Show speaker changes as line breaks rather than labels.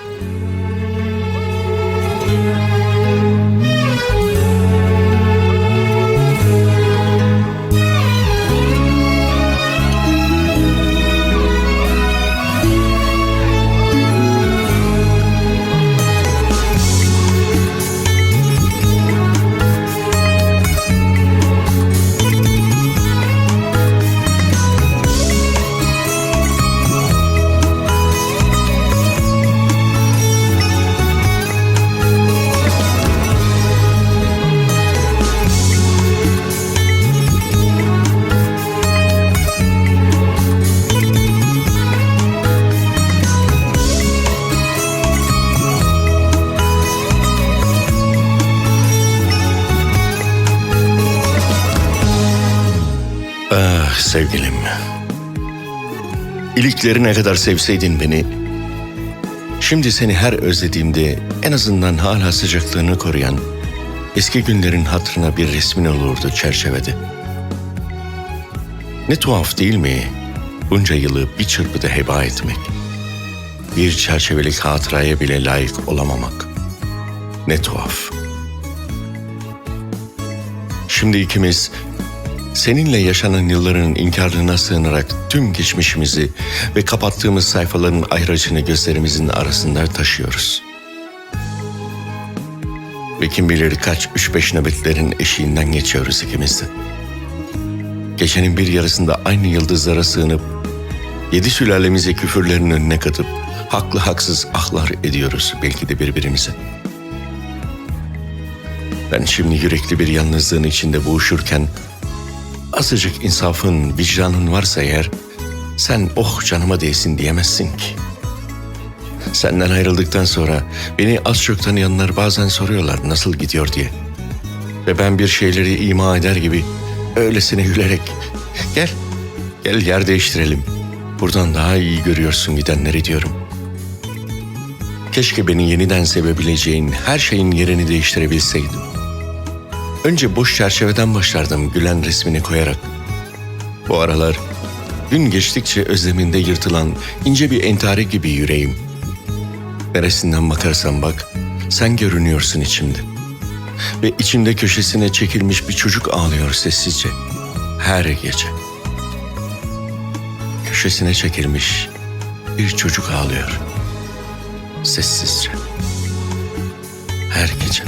Thank you. Ah sevgilim. İliklerine kadar sevseydin beni, şimdi seni her özlediğimde en azından hala sıcaklığını koruyan eski günlerin hatırına bir resmin olurdu çerçevede. Ne tuhaf değil mi bunca yılı bir çırpıda heba etmek? Bir çerçevelik hatıraya bile layık olamamak. Ne tuhaf. Şimdi ikimiz Seninle yaşanan yılların inkarına sığınarak tüm geçmişimizi ve kapattığımız sayfaların ayracını gözlerimizin arasında taşıyoruz. Ve kim bilir kaç üç beş nöbetlerin eşiğinden geçiyoruz ikimiz de. Gecenin bir yarısında aynı yıldızlara sığınıp, yedi sülalemize küfürlerin önüne katıp, haklı haksız ahlar ediyoruz belki de birbirimize. Ben şimdi yürekli bir yalnızlığın içinde boğuşurken, Azıcık insafın, vicdanın varsa eğer sen oh canıma değsin diyemezsin ki. Senden ayrıldıktan sonra beni az çok tanıyanlar bazen soruyorlar nasıl gidiyor diye. Ve ben bir şeyleri ima eder gibi öylesine gülerek gel, gel yer değiştirelim. Buradan daha iyi görüyorsun gidenleri diyorum. Keşke beni yeniden sevebileceğin her şeyin yerini değiştirebilseydim. Önce boş çerçeveden başlardım gülen resmini koyarak. Bu aralar gün geçtikçe özleminde yırtılan ince bir entare gibi yüreğim. Neresinden bakarsan bak sen görünüyorsun içimde. Ve içimde köşesine çekilmiş bir çocuk ağlıyor sessizce. Her gece. Köşesine çekilmiş bir çocuk ağlıyor. Sessizce. Her gece.